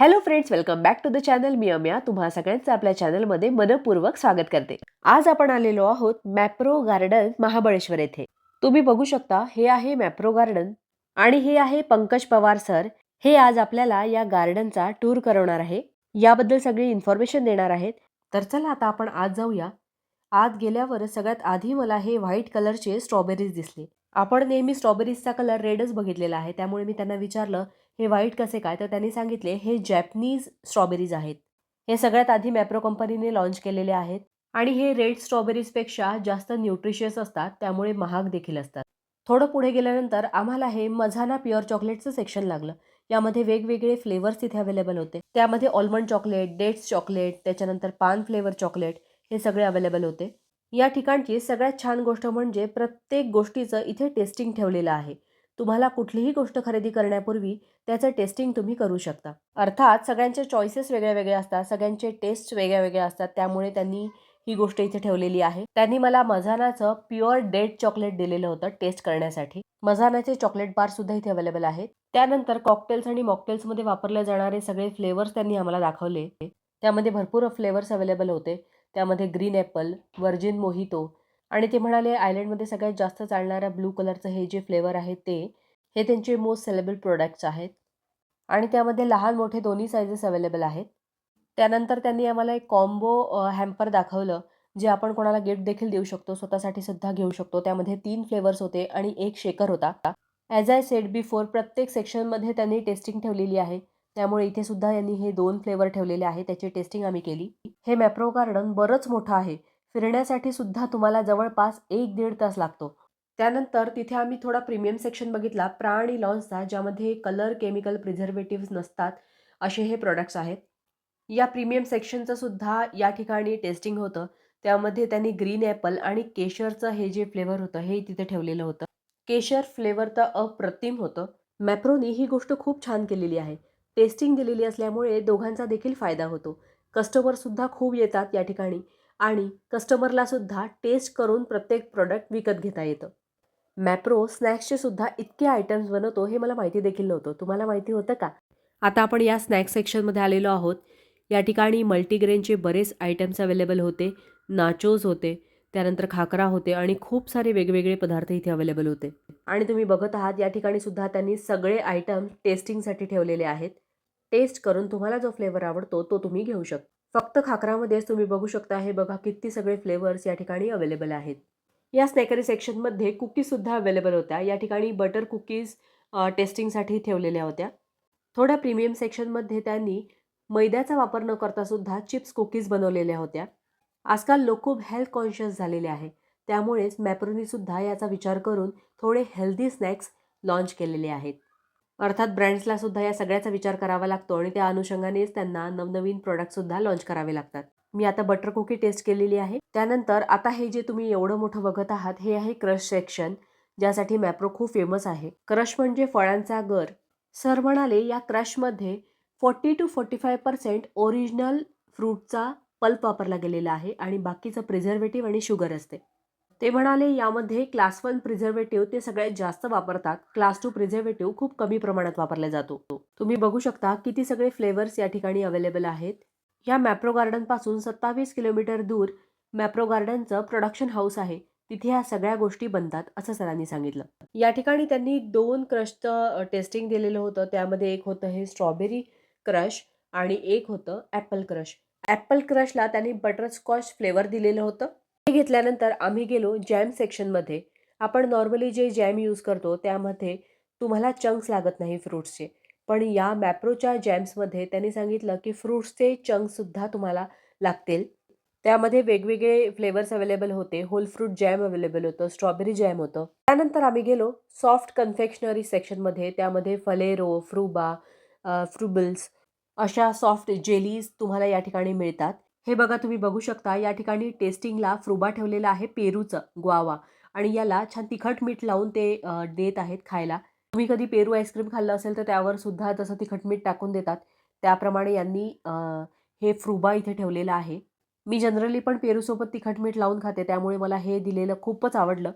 Hello friends welcome back to the channel मी अम्या तुम्हा सगळ्यांचं आपल्या चॅनलमध्ये मनपूर्वक स्वागत करते. आज आपण आलेलो आहोत मॅप्रो गार्डन महाबळेश्वर येथे. तुम्ही बघू शकता हे आहे मॅप्रो गार्डन आणि हे आहे पंकज पवार सर. हे आज आपल्याला या गार्डनचा टूर करवणार आहे. याबद्दल सगळी इन्फॉर्मेशन देणार आहेत. तर चला आता आपण आज जाऊया. आत गेल्यावर सगळ्यात आधी मला हे व्हाईट कलरचे स्ट्रॉबेरीज दिसले. आपण नेहमी स्ट्रॉबेरीजचा कलर रेडच बघितलेला आहे. त्यामुळे मी त्यांना विचारलं हे वाईट कसे काय? तर त्यांनी सांगितले हे जॅपनीज स्ट्रॉबेरीज आहेत. हे सगळ्यात आधी मॅप्रो कंपनीने लॉन्च केलेले आहेत आणि हे रेड स्ट्रॉबेरीजपेक्षा जास्त न्यूट्रिशियस असतात त्यामुळे महाग देखील असतात. थोडं पुढे गेल्यानंतर आम्हाला हे मझाना प्युअर चॉकलेटचं सेक्शन लागलं. यामध्ये वेगवेगळे फ्लेवर्स तिथे अवेलेबल होते. त्यामध्ये ऑलमंड चॉकलेट डेट्स चॉकलेट त्याच्यानंतर पान फ्लेवर चॉकलेट हे सगळे अवेलेबल होते. या ठिकाणची सगळ्यात छान गोष्ट म्हणजे प्रत्येक गोष्टीचं इथे टेस्टिंग ठेवलेलं आहे. तुम्हाला कुठलीही गोष्ट खरेदी करण्यापूर्वी त्याचं टेस्टिंग तुम्ही करू शकता. अर्थात सगळ्यांचे चॉईसेस वेगळ्या वेगळ्या असतात सगळ्यांचे टेस्ट वेगळ्या वेगळ्या असतात त्यामुळे त्यांनी ही गोष्ट इथे ठेवलेली आहे. त्यांनी मला मझानाचं प्युअर डेट चॉकलेट दिलेलं होतं टेस्ट करण्यासाठी. मझानाचे चॉकलेट बार सुद्धा इथे अवेलेबल आहेत. त्यानंतर कॉकटेल्स आणि मॉकटेल्समध्ये वापरले जाणारे सगळे फ्लेवर्स त्यांनी आम्हाला दाखवले. त्यामध्ये भरपूर फ्लेवर्स अवेलेबल होते. त्यामध्ये ग्रीन ॲपल व्हर्जिन मोहितो आणि ते म्हणाले आयलंडमध्ये सगळ्यात जास्त चालणाऱ्या ब्लू कलरचं हे जे फ्लेवर आहे ते हे त्यांचे मोस्ट सेलेबल प्रोडक्ट्स आहेत. आणि त्यामध्ये लहान मोठे दोन्ही सायझेस अवेलेबल आहेत. त्यानंतर त्यांनी आम्हाला एक कॉम्बो हॅम्पर दाखवलं जे आपण कोणाला गिफ्ट देखील देऊ शकतो स्वतःसाठी सुद्धा घेऊ शकतो. त्यामध्ये तीन फ्लेवर्स होते आणि एक शेकर होता. ॲज आय सेड बिफोर प्रत्येक सेक्शनमध्ये त्यांनी टेस्टिंग ठेवलेली आहे. त्यामुळे इथे सुद्धा यांनी हे दोन फ्लेवर ठेवलेले आहे. त्याची टेस्टिंग आम्ही केली. हे मॅप्रो गार्डन बरंच मोठं आहे. फिरण्यासाठी सुद्धा तुम्हाला जवळपास एक दीड तास लागतो. त्यानंतर तिथे आम्ही थोडा प्रीमियम सेक्शन बघितला प्राणी लॉन्सचा ज्यामध्ये कलर केमिकल प्रिझर्वेटिव्ह नसतात असे हे प्रोडक्ट्स आहेत. या प्रीमियम सेक्शनचं सुद्धा या ठिकाणी टेस्टिंग होतं. त्यामध्ये त्यांनी ग्रीन ॲपल आणि केशरचं हे जे फ्लेवर होतं हे तिथे ठेवलेलं होतं. केशर फ्लेवर तर अप्रतिम होतं. मॅप्रोनी ही गोष्ट खूप छान केलेली आहे. टेस्टिंग दिलेली असल्यामुळे दोघांचा देखील फायदा होतो. कस्टमरसुद्धा खूप येतात या ठिकाणी. आणि कस्टमरलासुद्धा टेस्ट करून प्रत्येक प्रोडक्ट विकत घेता येतं. मॅप्रो स्नॅक्सचे सुद्धा इतके आयटम्स बनवतो हे मला माहिती देखील नव्हतं. तुम्हाला माहिती होतं का? आता आपण या स्नॅक्स सेक्शनमध्ये आलेलो आहोत. या ठिकाणी मल्टीग्रेनचे बरेच आयटम्स अवेलेबल होते. नाचोज होते त्यानंतर खाकरा होते आणि खूप सारे वेगवेगळे पदार्थ इथे अवेलेबल होते. आणि तुम्ही बघत आहात या ठिकाणी सुद्धा त्यांनी सगळे आयटम टेस्टिंगसाठी ठेवलेले आहेत. टेस्ट करून तुम्हाला जो फ्लेवर आवडतो तो तुम्ही घेऊ शकता. फक्त खाकरामध्येच तुम्ही बघू शकता हे बघा किती सगळे फ्लेवर्स या ठिकाणी अवेलेबल आहेत. या स्नॅकरी सेक्शनमध्ये कुकीजसुद्धा अवेलेबल होत्या. या ठिकाणी बटर कुकीज टेस्टिंगसाठी ठेवलेल्या होत्या. थोड्या प्रीमियम सेक्शनमध्ये त्यांनी मैद्याचा वापर न करता सुद्धा चिप्स कुकीज बनवलेल्या होत्या. आजकाल लोक खूप हेल्थ कॉन्शियस झालेले आहे. त्यामुळेच मॅप्रोनीसुद्धा याचा विचार करून थोडे हेल्दी स्नॅक्स लॉन्च केलेले आहेत. अर्थात ब्रँड्सला सुद्धा या सगळ्याचा विचार करावा लागतो आणि त्या अनुषंगानेच त्यांना नवनवीन प्रोडक्टसुद्धा लॉन्च करावे लागतात. मी आता बटर कुकी टेस्ट केलेली आहे. त्यानंतर आता हे जे तुम्ही एवढं मोठं बघत आहात हे आहे क्रश सेक्शन ज्यासाठी मॅप्रो खूप फेमस आहे. क्रश म्हणजे फळांचा गर. सर म्हणाले या क्रशमध्ये forty two forty five percent original फ्रूटचा pulp वापरला गेलेला आहे आणि बाकीचं प्रिझर्वेटिव्ह आणि शुगर असते. ते म्हणाले यामध्ये क्लास वन प्रिझर्वेटिव्ह ते सगळ्यात जास्त वापरतात. क्लास टू प्रिझर्वेटिव्ह खूप कमी प्रमाणात वापरला जातो. तुम्ही बघू शकता किती सगळे फ्लेवर्स या ठिकाणी अवेलेबल आहेत. या मॅप्रो गार्डनपासून सत्तावीस किलोमीटर दूर मॅप्रो गार्डनचं प्रोडक्शन हाऊस आहे. तिथे ह्या सगळ्या गोष्टी बनतात असं सरांनी सांगितलं. या ठिकाणी त्यांनी दोन क्रशचं टेस्टिंग दिलेलं होतं. त्यामध्ये एक होतं हे स्ट्रॉबेरी क्रश आणि एक होतं ॲपल क्रश ॲपल क्रशला त्यांनी बटरस्कॉच फ्लेवर दिलेलं होतं. घेतल्यानंतर आम्ही गेलो जॅम सेक्शनमध्ये आपण नॉर्मली जे जॅम यूज करतो त्यामध्ये तुम्हाला चंक्स लागत नाही फ्रूट्सचे पण या मॅप्रोच्या जॅम्समध्ये त्यांनी सांगितलं की फ्रूट्सचे चंक्ससुद्धा तुम्हाला लागतील. त्यामध्ये वेगवेगळे फ्लेवर्स अवेलेबल होते. होल फ्रूट जॅम अवेलेबल होतं स्ट्रॉबेरी जॅम होतं. त्यानंतर आम्ही गेलो सॉफ्ट कन्फेक्शनरी सेक्शनमध्ये त्यामध्ये फलेरो फ्रुबा फ्रुबल्स अशा सॉफ्ट जेलीज तुम्हाला या ठिकाणी मिळतात. हे बघा तुम्ही बघू शकता या ठिकाणी टेस्टिंगला फ्रुबा ठेवलेला आहे पेरूचं ग्वावा आणि याला छान तिखट मीठ लावून ते देत आहेत खायला. तुम्ही कधी पेरू आईस्क्रीम खाल्लं असेल तर त्यावर सुद्धा तसं तिखट मीठ टाकून देतात. त्याप्रमाणे यांनी हे फ्रुबा इथे ठेवलेलं आहे. मी जनरली पण पेरूसोबत तिखट मीठ लावून खाते त्यामुळे मला हे दिलेलं खूपच आवडलं.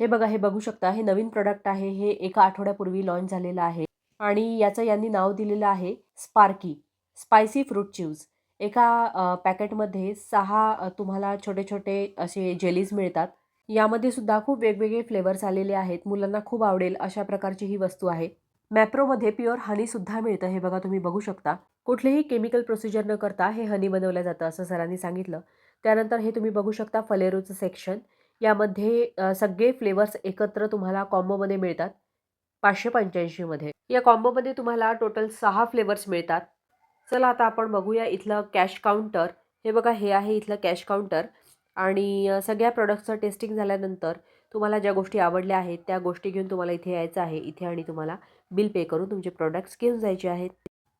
हे बघा हे बघू शकता हे नवीन प्रोडक्ट आहे हे एका आठवड्यापूर्वी लॉन्च झालेलं आहे. आणि याचं यांनी नाव दिलेलं आहे स्पार्की स्पायसी फ्रूट च्यूज एका पॅकेटमध्ये सहा तुम्हाला छोटे छोटे असे जेलीज मिळतात. यामध्ये सुद्धा खूप वेगवेगळे फ्लेवर्स आलेले आहेत. मुलांना खूप आवडेल अशा प्रकारची ही वस्तू आहे. मॅप्रोमध्ये प्युअर हनीसुद्धा मिळतं हे बघा तुम्ही बघू शकता. कुठलेही केमिकल प्रोसिजर न करता हे हनी बनवलं जातं असं सरांनी सांगितलं. त्यानंतर हे तुम्ही बघू शकता फलेरोचं सेक्शन यामध्ये सगळे फ्लेवर्स एकत्र तुम्हाला कॉम्बोमध्ये मिळतात. पाचशे पंच्याऐंशीमध्ये या कॉम्बोमध्ये तुम्हाला टोटल सहा फ्लेवर्स मिळतात. चला आता आपण बघूया इथलं कॅश काउंटर हे बघा हे आहे इथलं कॅश काउंटर आणि सगळ्या प्रोडक्टचं टेस्टिंग झाल्यानंतर तुम्हाला ज्या गोष्टी आवडल्या आहेत त्या गोष्टी घेऊन तुम्हाला इथे यायचं आहे. इथे आणि तुम्हाला बिल पे करून तुमचे प्रोडक्ट्स घेऊन जायचे आहेत.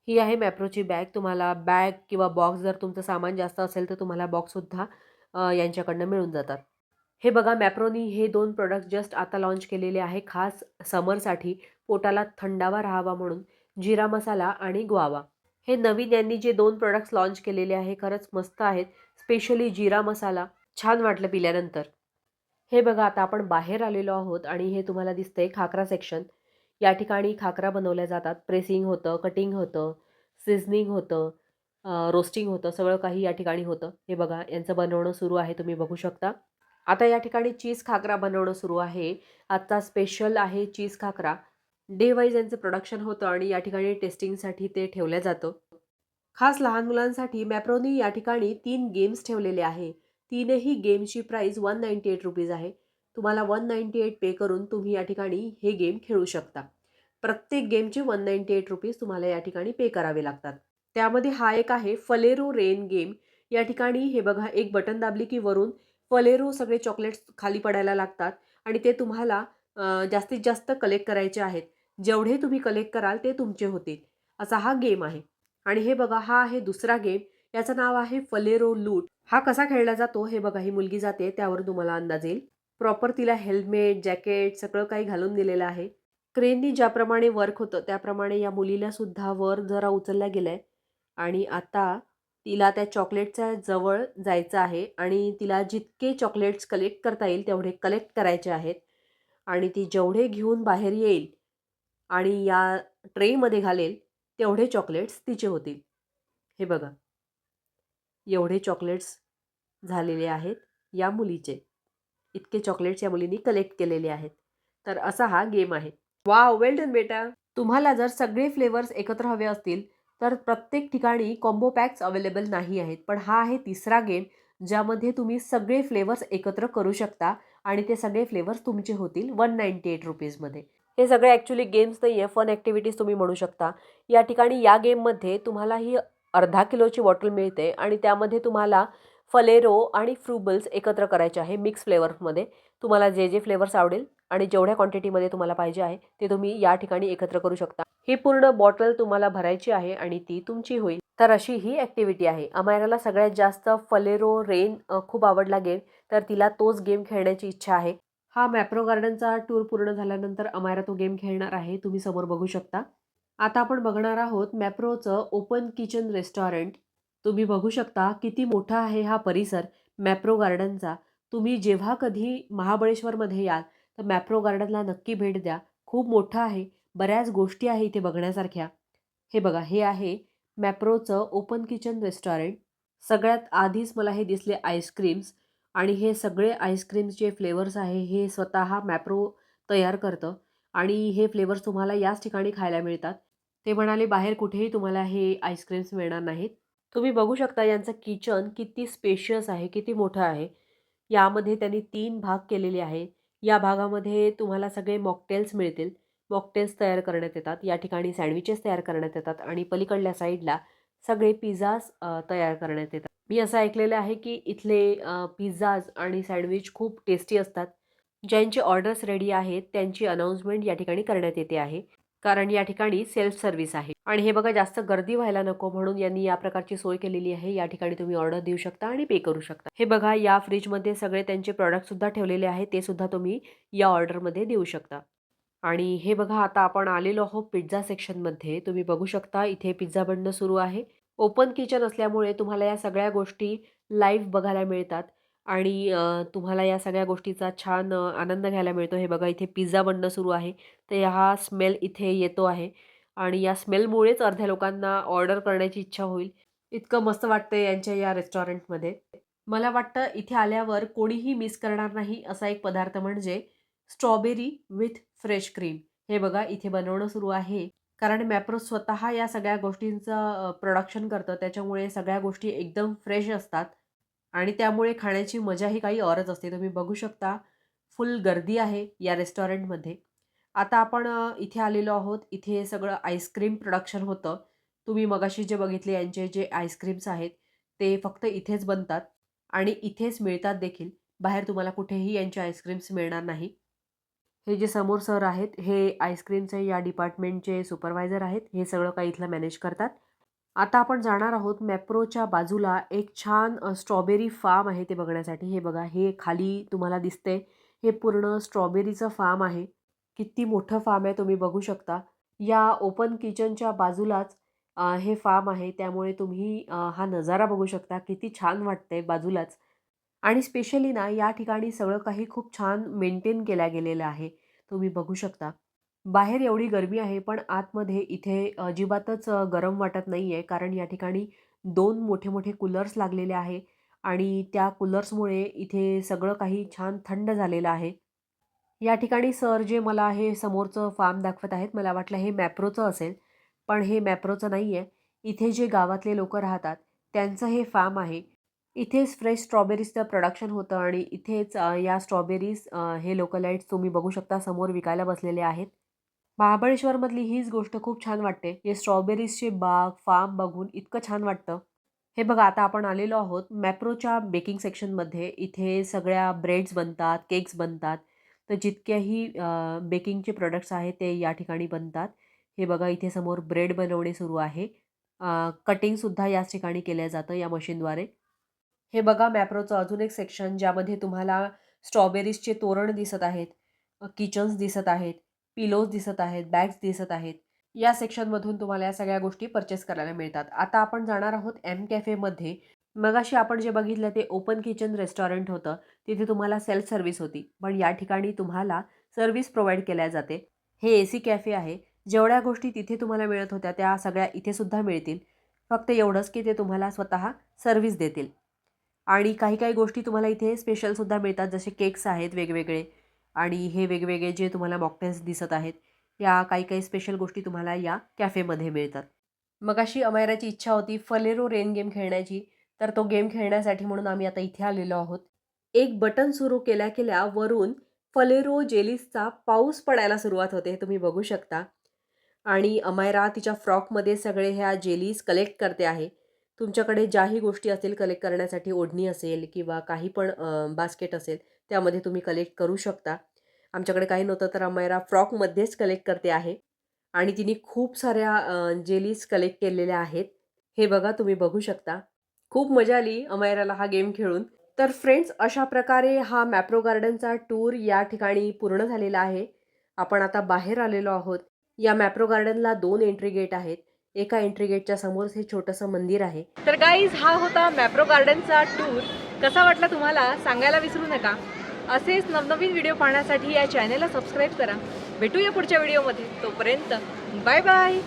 ही आहे मॅप्रोची बॅग तुम्हाला बॅग किंवा बॉक्स जर तुमचं सामान जास्त असेल तर तुम्हाला बॉक्ससुद्धा यांच्याकडनं मिळून जातात. हे बघा मॅप्रोनी हे दोन प्रोडक्ट जस्ट आता लॉन्च केलेले आहे खास समरसाठी पोटाला थंडावा राहावा म्हणून जिरा मसाला आणि ग्वावा हे नवीन यांनी जे दोन प्रोडक्ट्स लॉन्च केलेले आहे खरंच मस्त आहेत. स्पेशली जिरा मसाला छान वाटलं पिल्यानंतर. हे बघा आता आपण बाहेर आलेलो आहोत आणि हे तुम्हाला दिसतंय खाकरा सेक्शन या ठिकाणी खाकरा बनवल्या जातात. प्रेसिंग होतं कटिंग होतं सिझनिंग होतं रोस्टिंग होतं सगळं काही या ठिकाणी होतं. हे बघा यांचं बनवणं सुरू आहे तुम्ही बघू शकता. आता या ठिकाणी चीज खाकरा बनवणं सुरू आहे. आत्ता स्पेशल आहे चीज खाकरा. डे वाईज यांचं प्रोडक्शन होतं आणि या ठिकाणी टेस्टिंगसाठी ते ठेवलं जातं. खास लहान मुलांसाठी मॅप्रोनी या ठिकाणी तीन गेम्स ठेवलेले आहे. तीनही गेमची price one ninety eight rupees आहे. तुम्हाला वन नाईंटी एट पे करून तुम्ही या ठिकाणी हे गेम खेळू शकता. प्रत्येक गेमचे वन नाईंटी एट रुपीज तुम्हाला या ठिकाणी पे करावे लागतात. त्यामध्ये हा एक आहे फलेरो रेन गेम या ठिकाणी हे बघा एक बटन दाबली की वरून फलेरो सगळे चॉकलेट्स खाली पडायला लागतात आणि ते तुम्हाला जास्तीत जास्त कलेक्ट करायचे आहेत. जेवढे तुम्ही कलेक्ट कराल ते तुमचे होतील. असा हा गेम आहे. आणि हे बघा हा आहे दुसरा गेम याचं नाव आहे फलेरो लूट. हा कसा खेळला जातो हे बघा ही मुलगी जाते त्यावर तुम्हाला अंदाज येईल. प्रॉपर तिला हेल्मेट जॅकेट सगळं काही घालून दिलेलं आहे. क्रेननी ज्याप्रमाणे वर्क होतं त्याप्रमाणे या मुलीला सुद्धा वर जरा उचलला गेलाय. आणि आता तिला त्या चॉकलेटच्या जवळ जायचं आहे आणि तिला जितके चॉकलेट्स कलेक्ट करता येईल तेवढे कलेक्ट करायचे आहेत. आणि ती जेवढे घेऊन बाहेर येईल आणि या ट्रेमध्ये घालेल तेवढे चॉकलेट्स तिचे होतील. हे बघा. एवढे चॉकलेट्स झालेले आहेत या मुलीचे. इतके चॉकलेट्स या मुलींनी कलेक्ट केलेले आहेत. तर असा हा गेम आहे. वा वेल डन बेटा. तुम्हाला जर सगळे फ्लेवर्स एकत्र हवे असतील तर प्रत्येक ठिकाणी कॉम्बो पॅक्स अवेलेबल नाही आहेत. पण हा आहे तिसरा गेम ज्यामध्ये तुम्ही सगळे फ्लेवर्स एकत्र करू शकता आणि ते सगळे फ्लेवर्स तुमचे होतील वन नाईंटी एट रुपीजमध्ये हे सगळे ॲक्च्युली गेम्स नाही आहे फन ॲक्टिव्हिटीज तुम्ही म्हणू शकता. या ठिकाणी या गेममध्ये तुम्हाला ही अर्धा किलोची बॉटल मिळते आणि त्यामध्ये तुम्हाला फलेरो आणि फ्रुबल्स एकत्र करायचे आहे मिक्स फ्लेवर्समध्ये तुम्हाला जे जे फ्लेवर्स आवडेल आणि जेवढ्या क्वांटिटीमध्ये तुम्हाला पाहिजे आहे ते तुम्ही या ठिकाणी एकत्र करू शकता. ही पूर्ण बॉटल तुम्हाला भरायची आहे आणि ती तुमची होईल. तर अशी ही ॲक्टिव्हिटी आहे. अमायराला सगळ्यात जास्त फलेरो रेन खूप आवडला गेम तर तिला तोच गेम खेळण्याची इच्छा आहे. हा मॅप्रो गार्डनचा टूर पूर्ण झाल्यानंतर अमायरा तो गेम खेळणार आहे तुम्ही समोर बघू शकता. आता आपण बघणार आहोत मॅप्रोचं ओपन किचन रेस्टॉरंट. तुम्ही बघू शकता किती मोठा आहे हा परिसर मॅप्रो गार्डनचा. तुम्ही जेव्हा कधी महाबळेश्वरमध्ये याल तर मॅप्रो गार्डनला नक्की भेट द्या. खूप मोठा आहे बऱ्याच गोष्टी आहे इथे बघण्यासारख्या. हे बघा हे आहे मॅप्रोचं ओपन किचन रेस्टॉरंट. सगळ्यात आधीच मला हे दिसले आईस्क्रीम्स. आणि हे सगळे आईस्क्रीम्सचे फ्लेवर्स आहे हे स्वतः मॅप्रो तयार करतं. आणि हे फ्लेवर्स तुम्हाला याच ठिकाणी खायला मिळतात. ते म्हणाले बाहेर कुठेही तुम्हाला हे आईस्क्रीम्स मिळणार नाहीत. तुम्ही बघू शकता यांचं किचन किती स्पेशियस आहे किती मोठं आहे. यामध्ये त्यांनी तीन भाग केलेले आहे. या भागामध्ये तुम्हाला सगळे मॉकटेल्स मिळतील. मॉकटेल्स तयार करण्यात येतात. या ठिकाणी सँडविचेस तयार करण्यात येतात. आणि पलीकडल्या साईडला सगळे पिझ्झाज तयार करण्यात येतात. मी असं ऐकलेलं आहे की इथले पिझ्झाज आणि सँडविच खूप टेस्टी असतात. ज्यांचे ऑर्डर्स रेडी आहेत त्यांची अनाऊन्समेंट या ठिकाणी करण्यात येते आहे. कारण या ठिकाणी सेल्फ सर्व्हिस आहे. आणि हे बघा जास्त गर्दी व्हायला नको म्हणून यांनी या प्रकारची सोय केलेली आहे. या ठिकाणी तुम्ही ऑर्डर देऊ शकता आणि पे करू शकता. हे बघा या फ्रीजमध्ये सगळे त्यांचे प्रॉडक्ट सुद्धा ठेवलेले आहे. ते सुद्धा तुम्ही या ऑर्डरमध्ये देऊ शकता. आणि हे बघा आता आपण आलेलो आहोत पिझ्झा सेक्शनमध्ये. तुम्ही बघू शकता इथे पिझ्झा बनणं सुरू आहे. ओपन किचन असल्यामुळे तुम्हाला या सगळ्या गोष्टी लाईव्ह बघायला मिळतात. आणि तुम्हाला या सगळ्या गोष्टीचा छान आनंद घ्यायला मिळतो. हे बघा इथे पिझ्झा बनणं सुरू आहे. तर हा स्मेल इथे येतो आहे. आणि या स्मेलमुळेच अर्ध्या लोकांना ऑर्डर करण्याची इच्छा होईल. इतकं मस्त वाटतं यांच्या या रेस्टॉरंटमध्ये मला वाटतं इथे आल्यावर कोणीही मिस करणार नाही असा एक पदार्थ म्हणजे स्ट्रॉबेरी विथ फ्रेश क्रीम हे बघा इथे बनवणं सुरू आहे. कारण मॅप्रो स्वतः या सगळ्या गोष्टींचं प्रोडक्शन करतं. त्याच्यामुळे सगळ्या गोष्टी एकदम फ्रेश असतात. आणि त्यामुळे खाण्याची मजाही काही औरच असते. तुम्ही बघू शकता फुल गर्दी आहे या रेस्टॉरंटमध्ये आता आपण इथे आलेलो आहोत. इथे सगळं आईस्क्रीम प्रोडक्शन होतं. तुम्ही मगाशी जे बघितले यांचे जे आईस्क्रीम्स आहेत ते फक्त इथेच बनतात. आणि इथेच मिळतात देखील. बाहेर तुम्हाला कुठेही यांचे आईस्क्रीम्स मिळणार नाही. हे जे समोर सर आहेत हे आईस्क्रीमचे या डिपार्टमेंटचे सुपरवायझर आहेत हे सगळं काही इथलं मॅनेज करतात. आता आपण जाणार आहोत मॅप्रोच्या बाजूला एक छान स्ट्रॉबेरी फार्म आहे ते बघण्यासाठी. हे बघा हे खाली तुम्हाला दिसते हे पूर्ण स्ट्रॉबेरीचं फार्म आहे. किती मोठं फार्म आहे तुम्ही बघू शकता. या ओपन किचनच्या बाजूलाच हे फार्म आहे. त्यामुळे तुम्ही हा नजारा बघू शकता. किती छान वाटते बाजूलाच. आणि स्पेशली ना या ठिकाणी सगळं काही खूप छान मेंटेन केल्या गेलेलं आहे. तुम्ही बघू शकता. बाहेर एवढी गरमी आहे पण आतमध्ये इथे अजिबातच गरम वाटत नाही आहे कारण या ठिकाणी दोन मोठे मोठे कूलर्स लागलेले आहे आणि त्या कूलर्समुळे इथे सगळं काही छान थंड झालेलं आहे. या ठिकाणी सर जे मला हे समोरचं फार्म दाखवत आहेत मला वाटलं हे मॅप्रोचं असेल पण हे मॅप्रोचं नाही आहे इथे जे गावातले लोक राहतात त्यांचं हे फार्म आहे. इथेच फ्रेश स्ट्रॉबेरीजचं प्रोडक्शन होतं आणि इथेच या स्ट्रॉबेरीज हे लोकलाईट्स तुम्ही बघू शकता समोर विकायला बसलेले आहेत. महाबळेश्वरमधली हीच गोष्ट खूप छान वाटते. हे स्ट्रॉबेरीजचे बाग फार्म बघून इतकं छान वाटतं. हे बघा आता आपण आलेलो आहोत मॅप्रोच्या बेकिंग सेक्शनमध्ये इथे सगळ्या ब्रेड्स बनतात केक्स बनतात. तर जितक्याही बेकिंगचे प्रोडक्ट्स आहेत ते या ठिकाणी बनतात. हे बघा इथे समोर ब्रेड बनवणे सुरू आहे. कटिंगसुद्धा याच ठिकाणी केलं जातं या मशीनद्वारे हे बघा मॅप्रोचं अजून एक सेक्शन ज्यामध्ये तुम्हाला स्ट्रॉबेरीजचे तोरण दिसत आहेत किचन्स दिसत आहेत पिलोज दिसत आहेत बॅग्स दिसत आहेत. या सेक्शनमधून तुम्हाला या सगळ्या गोष्टी परचेस करायला मिळतात. आता आपण जाणार आहोत एम कॅफेमध्ये मगाशी आपण जे बघितलं ते ओपन किचन रेस्टॉरंट होतं. तिथे तुम्हाला सेल्फ सर्व्हिस होती. पण या ठिकाणी तुम्हाला सर्व्हिस प्रोव्हाइड केल्या जाते. हे ए सी कॅफे आहे. जेवढ्या गोष्टी तिथे तुम्हाला मिळत होत्या त्या सगळ्या इथे सुद्धा मिळतील. फक्त एवढंच की ते तुम्हाला स्वतः सर्व्हिस देतील. आणि काही काही गोष्टी तुम्हाला इथे स्पेशलसुद्धा मिळतात जसे केक्स आहेत वेगवेगळे आणि हे वेगवेगळे जे तुम्हाला मॉकटेल्स दिसत आहेत या काही काही स्पेशल गोष्टी तुम्हाला या कॅफेमध्ये मिळतात. मग अशी अमायराची इच्छा होती फलेरो रेन गेम खेळण्याची तर तो गेम खेळण्यासाठी म्हणून आम्ही आता इथे आलेलो आहोत. एक बटन सुरू केल्या केल्या वरून फलेरो जेलीसचा पाऊस पडायला सुरुवात होते हे तुम्ही बघू शकता. आणि अमायरा तिच्या फ्रॉकमध्ये सगळे ह्या जेलीज कलेक्ट करते आहे. तुमच्याकडे ज्याही गोष्टी असतील कलेक्ट करण्यासाठी ओढणी असेल किंवा काही पण बास्केट असेल त्यामध्ये तुम्ही कलेक्ट करू शकता. आमच्याकडे काही नव्हतं तर अमेरा फ्रॉकमध्येच कलेक्ट करते आहे. आणि तिने खूप साऱ्या जेलीज कलेक्ट केलेल्या आहेत. हे बघा तुम्ही बघू शकता. खूप मजा आली अमेराला हा गेम खेळून. तर फ्रेंड्स अशा प्रकारे हा मॅप्रो गार्डनचा टूर या ठिकाणी पूर्ण झालेला आहे. आपण आता बाहेर आलेलो आहोत. या मॅप्रो गार्डनला दोन एंट्री गेट आहेत. एका एंट्री गेटच्या समोरच हे छोटंसं मंदिर आहे. तर गाईज हा होता मॅप्रो गार्डनचा टूर कसा वाटला तुम्हाला? सांगायला विसरू नका. असेच नवनवीन व्हिडिओ पाहण्यासाठी या चॅनेलला सबस्क्राईब करा. भेटूया पुढच्या व्हिडिओमध्ये तोपर्यंत बाय बाय